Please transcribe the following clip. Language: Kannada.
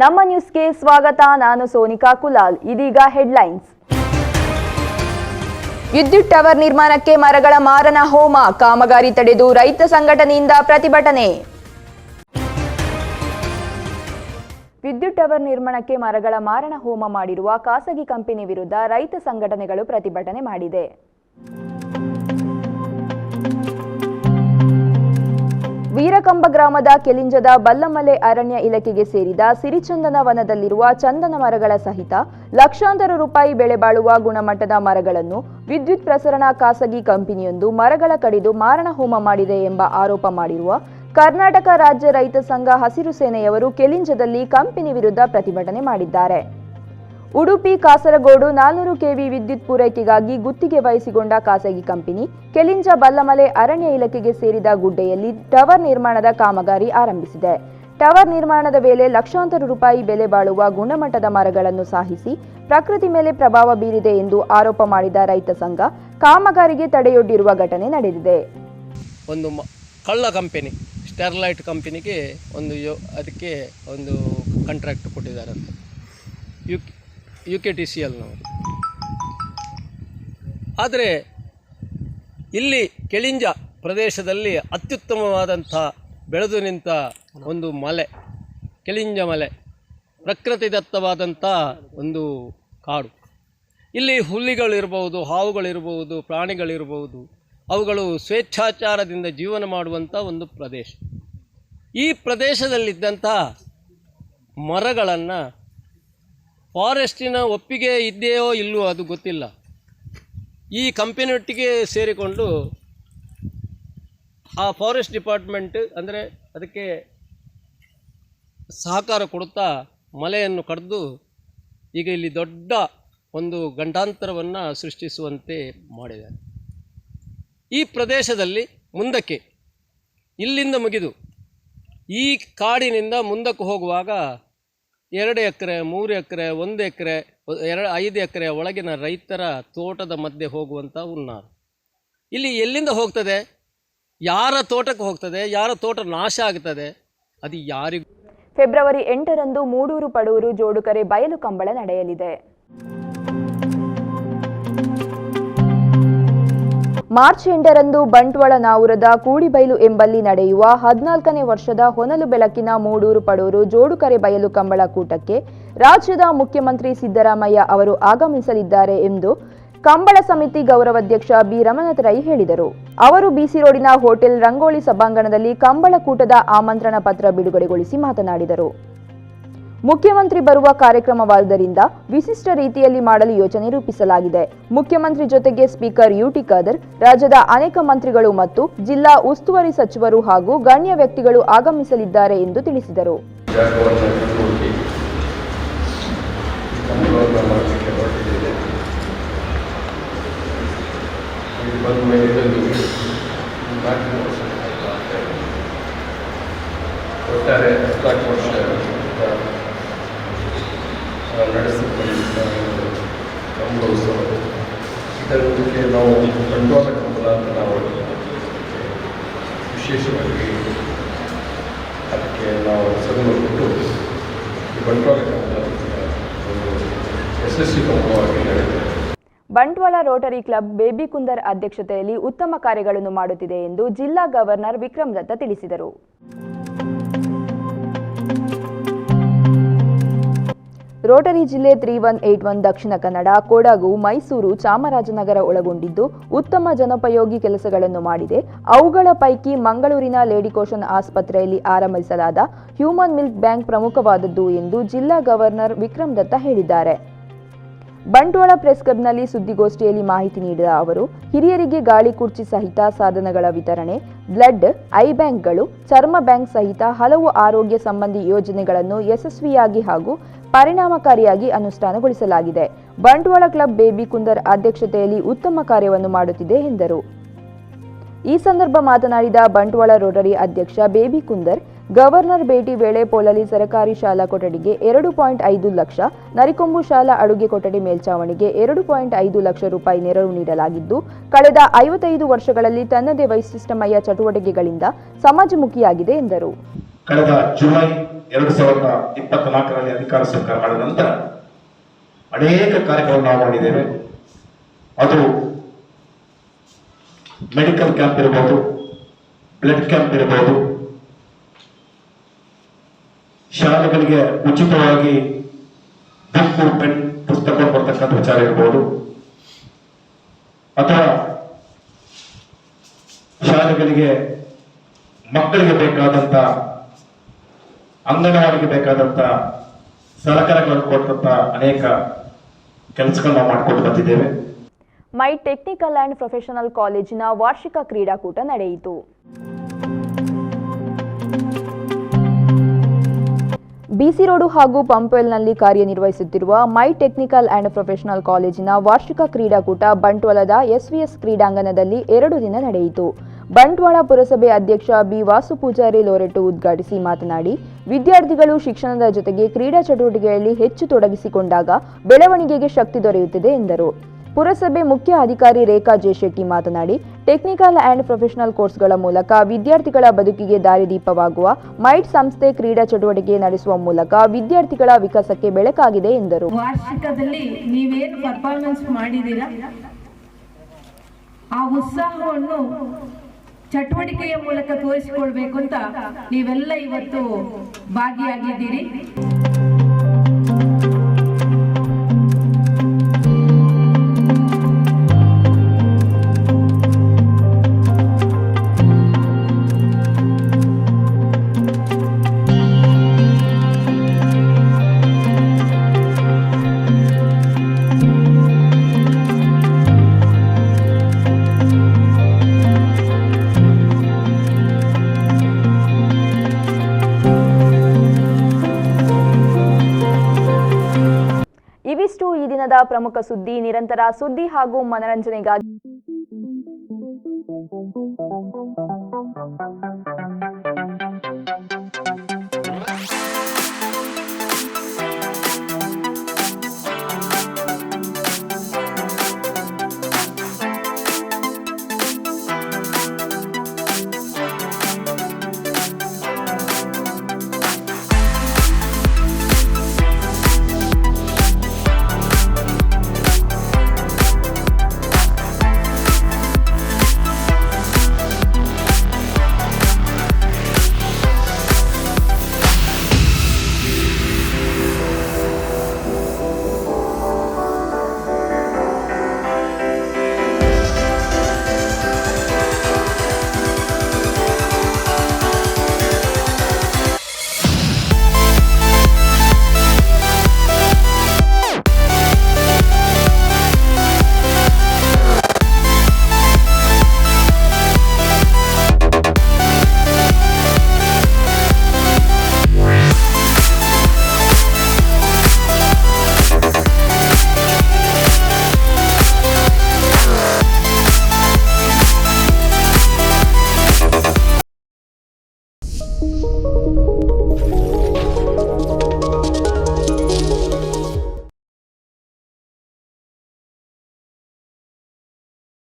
ನಮ್ಮ ನ್ಯೂಸ್ಗೆ ಸ್ವಾಗತ. ನಾನು ಸೋನಿಕಾ ಕುಲಾಲ್. ಇದೀಗ ಹೆಡ್ಲೈನ್ಸ್. ವಿದ್ಯುತ್ ಟವರ್ ನಿರ್ಮಾಣಕ್ಕೆ ಮರಗಳ ಮಾರಣ ಹೋಮ, ಕಾಮಗಾರಿ ತಡೆದು ರೈತ ಸಂಘಟನೆಯಿಂದ ಪ್ರತಿಭಟನೆ. ವಿದ್ಯುತ್ ಟವರ್ ನಿರ್ಮಾಣಕ್ಕೆ ಮರಗಳ ಮಾರಣ ಹೋಮ ಮಾಡಿರುವ ಖಾಸಗಿ ಕಂಪನಿ ವಿರುದ್ಧ ರೈತ ಸಂಘಟನೆಗಳು ಪ್ರತಿಭಟನೆ ಮಾಡಿದೆ. ವೀರಕಂಬ ಗ್ರಾಮದ ಕೆಲಿಂಜದ ಬಲ್ಲಮಲೆ ಅರಣ್ಯ ಇಲಾಖೆಗೆ ಸೇರಿದ ಸಿರಿಚಂದನ ವನದಲ್ಲಿರುವ ಚಂದನ ಮರಗಳ ಸಹಿತ ಲಕ್ಷಾಂತರ ರೂಪಾಯಿ ಬೆಲೆ ಬಾಳುವ ಗುಣಮಟ್ಟದ ಮರಗಳನ್ನು ವಿದ್ಯುತ್ ಪ್ರಸರಣ ಖಾಸಗಿ ಕಂಪನಿಯೊಂದು ಮರಗಳ ಕಡಿದು ಮಾರಣ ಹೋಮ ಮಾಡಿದೆ ಎಂಬ ಆರೋಪ ಮಾಡಿರುವ ಕರ್ನಾಟಕ ರಾಜ್ಯ ರೈತ ಸಂಘ ಹಸಿರು ಸೇನೆಯವರು ಕೆಲಿಂಜದಲ್ಲಿ ಕಂಪನಿ ವಿರುದ್ಧ ಪ್ರತಿಭಟನೆ ಮಾಡಿದ್ದಾರೆ. ಉಡುಪಿ, ಕಾಸರಗೋಡು ನಾಲ್ನೂರು ಕೆವಿ ವಿದ್ಯುತ್ ಪೂರೈಕೆಗಾಗಿ ಗುತ್ತಿಗೆ ವಹಿಸಿಕೊಂಡ ಖಾಸಗಿ ಕಂಪನಿ, ಕೆಲಿಂಜ ಬಲ್ಲಮಲೆ ಅರಣ್ಯ ಇಲಾಖೆಗೆ ಸೇರಿದ ಗುಡ್ಡೆಯಲ್ಲಿ ಟವರ್ ನಿರ್ಮಾಣದ ಕಾಮಗಾರಿ ಆರಂಭಿಸಿದೆ. ಟವರ್ ನಿರ್ಮಾಣದ ವೇಳೆ ಲಕ್ಷಾಂತರ ರೂಪಾಯಿ ಬೆಲೆ ಬಾಳುವ ಗುಣಮಟ್ಟದ ಮರಗಳನ್ನು ಸಾಹಿಸಿ ಪ್ರಕೃತಿ ಮೇಲೆ ಪ್ರಭಾವ ಬೀರಿದೆ ಎಂದು ಆರೋಪ ಮಾಡಿದ ರೈತ ಸಂಘ ಕಾಮಗಾರಿಗೆ ತಡೆಯೊಡ್ಡಿರುವ ಘಟನೆ ನಡೆದಿದೆ. ಒಂದು ಕಳ್ಳ ಕಂಪನಿ, ಸ್ಟೆರ್ಲೈಟ್ ಕಂಪನಿಗೆ ಒಂದು ಅದಕ್ಕೆ ಒಂದು ಕಾಂಟ್ರಾಕ್ಟ್ ಕೊಟ್ಟಿದ್ದಾರೆ ಯು ಕೆ ಟಿ ಸಿ ಎಲ್ನವರು ಆದರೆ ಇಲ್ಲಿ ಕೆಳಿಂಜ ಪ್ರದೇಶದಲ್ಲಿ ಅತ್ಯುತ್ತಮವಾದಂಥ ಬೆಳೆದು ನಿಂತ ಒಂದು ಮಲೆ, ಕೆಳಿಂಜ ಮಲೆ, ಪ್ರಕೃತಿ ದತ್ತವಾದಂಥ ಒಂದು ಕಾಡು. ಇಲ್ಲಿ ಹುಲಿಗಳಿರ್ಬೋದು ಹಾವುಗಳಿರ್ಬೋದು, ಪ್ರಾಣಿಗಳಿರ್ಬೋದು, ಅವುಗಳು ಸ್ವೇಚ್ಛಾಚಾರದಿಂದ ಜೀವನ ಮಾಡುವಂಥ ಒಂದು ಪ್ರದೇಶ. ಈ ಪ್ರದೇಶದಲ್ಲಿದ್ದಂಥ ಮರಗಳನ್ನು ಫಾರೆಸ್ಟಿನ ಒಪ್ಪಿಗೆ ಇದೆಯೋ ಇಲ್ಲವೋ ಅದು ಗೊತ್ತಿಲ್ಲ. ಈ ಕಂಪೆನಿಯೊಟ್ಟಿಗೆ ಸೇರಿಕೊಂಡು ಆ ಫಾರೆಸ್ಟ್ ಡಿಪಾರ್ಟ್ಮೆಂಟ್ ಅಂದರೆ ಅದಕ್ಕೆ ಸಹಕಾರ ಕೊಡುತ್ತಾ ಮಲೆಯನ್ನು ಕಡಿದು ಈಗ ಇಲ್ಲಿ ದೊಡ್ಡ ಒಂದು ಗಂಡಾಂತರವನ್ನು ಸೃಷ್ಟಿಸುವಂತೆ ಮಾಡಿದ್ದಾರೆ. ಈ ಪ್ರದೇಶದಲ್ಲಿ ಮುಂದಕ್ಕೆ, ಇಲ್ಲಿಂದ ಮುಗಿದು ಈ ಕಾಡಿನಿಂದ ಮುಂದಕ್ಕೆ ಹೋಗುವಾಗ ಎರಡು ಎಕರೆ, ಮೂರು ಎಕರೆ, ಒಂದು ಎಕರೆ, ಎರಡು, ಐದು ಎಕರೆ ಒಳಗಿನ ರೈತರ ತೋಟದ ಮಧ್ಯೆ ಹೋಗುವಂಥ ಹುನ್ನಾರ. ಇಲ್ಲಿ ಎಲ್ಲಿಂದ ಹೋಗ್ತದೆ? ಯಾರ ತೋಟಕ್ಕೆ ಹೋಗ್ತದೆ? ಯಾರ ತೋಟ ನಾಶ ಆಗ್ತದೆ? ಅದು ಯಾರಿಗೂ ಫೆಬ್ರವರಿ ಎಂಟರಂದು ಮೂಡೂರು ಪಡೂರು ಜೋಡುಕರೆ ಬಯಲು ಕಂಬಳ ನಡೆಯಲಿದೆ. ಮಾರ್ಚ್ ಎಂಟರಂದು ಬಂಟ್ವಾಳ ನಾವುರದ ಕೂಡಿಬೈಲು ಎಂಬಲ್ಲಿ ನಡೆಯುವ ಹದಿನಾಲ್ಕನೇ ವರ್ಷದ ಹೊನಲು ಬೆಳಕಿನ ಮೂಡೂರು ಪಡೂರು ಜೋಡುಕರೆ ಬಯಲು ಕಂಬಳ ಕೂಟಕ್ಕೆ ರಾಜ್ಯದ ಮುಖ್ಯಮಂತ್ರಿ ಸಿದ್ದರಾಮಯ್ಯ ಅವರು ಆಗಮಿಸಲಿದ್ದಾರೆ ಎಂದು ಕಂಬಳ ಸಮಿತಿ ಗೌರವಾಧ್ಯಕ್ಷ ಬಿ ರಮನಾಥ ರೈ ಹೇಳಿದರು. ಅವರು ಬಿಸಿ ರೋಡಿನ ಹೋಟೆಲ್ ರಂಗೋಳಿ ಸಭಾಂಗಣದಲ್ಲಿ ಕಂಬಳ ಕೂಟದ ಆಮಂತ್ರಣ ಪತ್ರ ಬಿಡುಗಡೆಗೊಳಿಸಿ ಮಾತನಾಡಿದರು. ಮುಖ್ಯಮಂತ್ರಿ ಬರುವ ಕಾರ್ಯಕ್ರಮವಾದ್ದರಿಂದ ವಿಶಿಷ್ಟ ರೀತಿಯಲ್ಲಿ ಮಾಡಲು ಯೋಜನೆ ರೂಪಿಸಲಾಗಿದೆ. ಮುಖ್ಯಮಂತ್ರಿ ಜೊತೆಗೆ ಸ್ಪೀಕರ್ ಯುಟಿ ಖಾದರ್, ರಾಜ್ಯದ ಅನೇಕ ಮಂತ್ರಿಗಳು ಮತ್ತು ಜಿಲ್ಲಾ ಉಸ್ತುವಾರಿ ಸಚಿವರು ಹಾಗೂ ಗಣ್ಯ ವ್ಯಕ್ತಿಗಳು ಆಗಮಿಸಲಿದ್ದಾರೆ ಎಂದು ತಿಳಿಸಿದರು. ಜಾಗವನ್ನು ಬಂಟ್ವಾಳ ರೋಟರಿ ಕ್ಲಬ್ ಬೇಬಿ ಕುಂದರ್ ಅಧ್ಯಕ್ಷತೆಯಲ್ಲಿ ಉತ್ತಮ ಕಾರ್ಯಗಳನ್ನು ಮಾಡುತ್ತಿದೆ ಎಂದು ಜಿಲ್ಲಾ ಗವರ್ನರ್ ವಿಕ್ರಮ್ ದತ್ತ ತಿಳಿಸಿದರು. ರೋಟರಿ ಜಿಲ್ಲೆ three one eight one Dakshina Kannada, Kodagu, Mysuru, Chamarajanagar ಒಳಗೊಂಡಿದ್ದು ಉತ್ತಮ ಜನೋಪಯೋಗಿ ಕೆಲಸಗಳನ್ನು ಮಾಡಿದೆ. ಅವುಗಳ ಪೈಕಿ ಮಂಗಳೂರಿನ ಲೇಡಿ ಕೋಶನ್ ಆಸ್ಪತ್ರೆಯಲ್ಲಿ ಆರಂಭಿಸಲಾದ ಹ್ಯೂಮನ್ ಮಿಲ್ಕ್ ಬ್ಯಾಂಕ್ ಪ್ರಮುಖವಾದದ್ದು ಎಂದು ಜಿಲ್ಲಾ ಗವರ್ನರ್ ವಿಕ್ರಮ್ ದತ್ತ ಹೇಳಿದ್ದಾರೆ. ಬಂಟ್ವಾಳ ಪ್ರೆಸ್ ಕ್ಲಬ್ನಲ್ಲಿ ಸುದ್ದಿಗೋಷ್ಠಿಯಲ್ಲಿ ಮಾಹಿತಿ ನೀಡಿದ ಅವರು, ಹಿರಿಯರಿಗೆ ಗಾಳಿ ಕುರ್ಚಿ ಸಹಿತ ಸಾಧನಗಳ ವಿತರಣೆ, ಬ್ಲಡ್, ಐ ಬ್ಯಾಂಕ್ಗಳು, ಚರ್ಮ ಬ್ಯಾಂಕ್ ಸಹಿತ ಹಲವು ಆರೋಗ್ಯ ಸಂಬಂಧಿ ಯೋಜನೆಗಳನ್ನು ಯಶಸ್ವಿಯಾಗಿ ಹಾಗೂ ಪರಿಣಾಮಕಾರಿಯಾಗಿ ಅನುಷ್ಠಾನಗೊಳಿಸಲಾಗಿದೆ. ಬಂಟ್ವಾಳ ಕ್ಲಬ್ ಬೇಬಿ ಕುಂದರ್ ಅಧ್ಯಕ್ಷತೆಯಲ್ಲಿ ಉತ್ತಮ ಕಾರ್ಯವನ್ನು ಮಾಡುತ್ತಿದೆ ಎಂದರು. ಈ ಸಂದರ್ಭ ಮಾತನಾಡಿದ ಬಂಟ್ವಾಳ ರೋಟರಿ ಅಧ್ಯಕ್ಷ ಬೇಬಿ ಕುಂದರ್, ಗವರ್ನರ್ ಭೇಟಿ ವೇಳೆ ಪೊಳಲಿ ಸರಕಾರಿ ಶಾಲಾ ಕೊಠಡಿಗೆ ಎರಡು ಪಾಯಿಂಟ್ ಐದು ಲಕ್ಷ, ನರಿಕೊಂಬು ಶಾಲಾ ಅಡುಗೆ ಕೊಠಡಿ ಮೇಲ್ಚಾವಣಿಗೆ ಎರಡು ಪಾಯಿಂಟ್ ಐದು ಲಕ್ಷ ರೂಪಾಯಿ ನೆರವು ನೀಡಲಾಗಿದ್ದು, ಕಳೆದ ಐವತ್ತೈದು ವರ್ಷಗಳಲ್ಲಿ ತನ್ನದೇ ವೈಶಿಷ್ಟ್ಯಮಯ ಚಟುವಟಿಕೆಗಳಿಂದ ಸಮಾಜಮುಖಿಯಾಗಿದೆ ಎಂದರು. ಕಳೆದ ಜುಲೈ ಎರಡು ಸಾವಿರದ ಇಪ್ಪತ್ನಾಲ್ಕರಲ್ಲಿ ಅಧಿಕಾರ ಸ್ವೀಕಾರ ಮಾಡಿದ ನಂತರ ಅನೇಕ ಕಾರ್ಯಗಳನ್ನು ನಾವು ಮಾಡಿದ್ದೇವೆ. ಅದು ಮೆಡಿಕಲ್ ಕ್ಯಾಂಪ್ ಇರಬಹುದು ಬ್ಲಡ್ ಕ್ಯಾಂಪ್ ಇರಬಹುದು ಶಾಲೆಗಳಿಗೆ ಉಚಿತವಾಗಿ ಬುಕ್ಕು, ಪೆನ್ ಪುಸ್ತಕ ಕೊಡ್ತಕ್ಕಂಥ ವಿಚಾರ ಇರಬಹುದು ಅಥವಾ ಶಾಲೆಗಳಿಗೆ ಮಕ್ಕಳಿಗೆ ಬೇಕಾದಂತ ಅಂಗನವಾಡಿಗೆ ಬೇಕಾದಂತ ಕೊಟ್ಟಂತ ಅನೇಕ ಕೆಲಸಗಳನ್ನ ಮಾಡಿಕೊಂಡು ಬಂದಿದ್ದೇವೆ. ಮೈ ಟೆಕ್ನಿಕಲ್ ಅಂಡ್ ಪ್ರೊಫೆಷನಲ್ ಕಾಲೇಜಿನ ವಾರ್ಷಿಕ ಕ್ರೀಡಾಕೂಟ ನಡೆಯಿತು. ಬಿಸಿ ರೋಡು ಹಾಗೂ ಪಂಪ್ವೆಲ್ನಲ್ಲಿ ಕಾರ್ಯನಿರ್ವಹಿಸುತ್ತಿರುವ ಮೈ ಟೆಕ್ನಿಕಲ್ ಅಂಡ್ ಪ್ರೊಫೆಷನಲ್ ಕಾಲೇಜಿನ ವಾರ್ಷಿಕ ಕ್ರೀಡಾಕೂಟ ಬಂಟ್ವಾಳದ ಎಸ್ವಿಎಸ್ ಕ್ರೀಡಾಂಗಣದಲ್ಲಿ ಎರಡು ದಿನ ನಡೆಯಿತು. ಬಂಟ್ವಾಳ ಪುರಸಭೆ ಅಧ್ಯಕ್ಷ ಬಿ ವಾಸು ಪೂಜಾರಿ ಲೋರೆಟ್ಟು ಉದ್ಘಾಟಿಸಿ ಮಾತನಾಡಿ, ವಿದ್ಯಾರ್ಥಿಗಳು ಶಿಕ್ಷಣದ ಜೊತೆಗೆ ಕ್ರೀಡಾ ಚಟುವಟಿಕೆಯಲ್ಲಿ ಹೆಚ್ಚು ತೊಡಗಿಸಿಕೊಂಡಾಗ ಬೆಳವಣಿಗೆಗೆ ಶಕ್ತಿ ದೊರೆಯುತ್ತದೆ ಎಂದರು. ಪುರಸಭೆ ಮುಖ್ಯ ಅಧಿಕಾರಿ ರೇಖಾ ಜೆ ಶೆಟ್ಟಿ ಮಾತನಾಡಿ, ಟೆಕ್ನಿಕಲ್ ಆ್ಯಂಡ್ ಪ್ರೊಫೆಷನಲ್ ಕೋರ್ಸ್ಗಳ ಮೂಲಕ ವಿದ್ಯಾರ್ಥಿಗಳ ಬದುಕಿಗೆ ದಾರಿದೀಪವಾಗುವ ಮೈಟ್ ಸಂಸ್ಥೆ ಕ್ರೀಡಾ ಚಟುವಟಿಕೆ ನಡೆಸುವ ಮೂಲಕ ವಿದ್ಯಾರ್ಥಿಗಳ ವಿಕಾಸಕ್ಕೆ ಬೆಳಕಾಗಿದೆ ಎಂದರು. ವಾರ್ಷಿಕದಲ್ಲಿ ನೀವೇನು ಪರ್ಫಾರ್ಮೆನ್ಸ್ ಮಾಡಿದ್ದೀರಾ? ಆ ಉತ್ಸಾಹವನ್ನು ಚಟುವಟಿಕೆಯ ಮೂಲಕ ತೋರಿಸಿಕೊಳ್ಬೇಕು ಅಂತ ನೀವೆಲ್ಲ ಇವತ್ತು ಭಾಗಿಯಾಗಿದ್ದೀರಿ. ಇವಿಷ್ಟು ಈ ದಿನದ ಪ್ರಮುಖ ಸುದ್ದಿ ನಿರಂತರ ಸುದ್ದಿ ಹಾಗೂ ಮನರಂಜನೆಗಾಗಿ.